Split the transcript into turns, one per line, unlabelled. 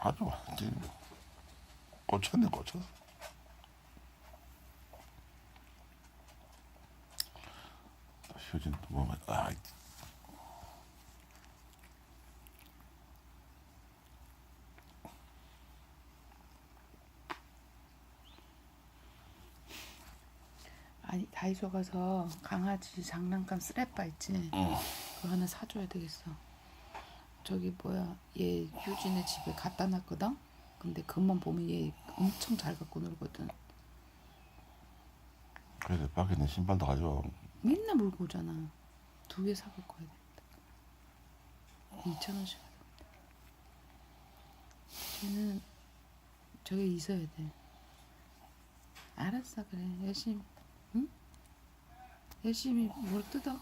아주 완전히 꽂혔네 꽂혔어. 효진 뭐만 아
아니 다이소 가서 강아지 장난감 스레빠 있지.
응.
그거 하나 사줘야 되겠어. 저기 뭐야 얘 효진의 집에 갖다 놨거든. 근데 그만 보면 얘 엄청 잘 갖고 놀거든.
그래서 밖에 있는 신발도 가져와.
맨날 물고 오잖아. 두 개 사갖고 와야 되겠다. 2천 원씩. 쟤는 저게 있어야 돼. 알았어 그래 열심히 응? 열심히 뭘 뜯어.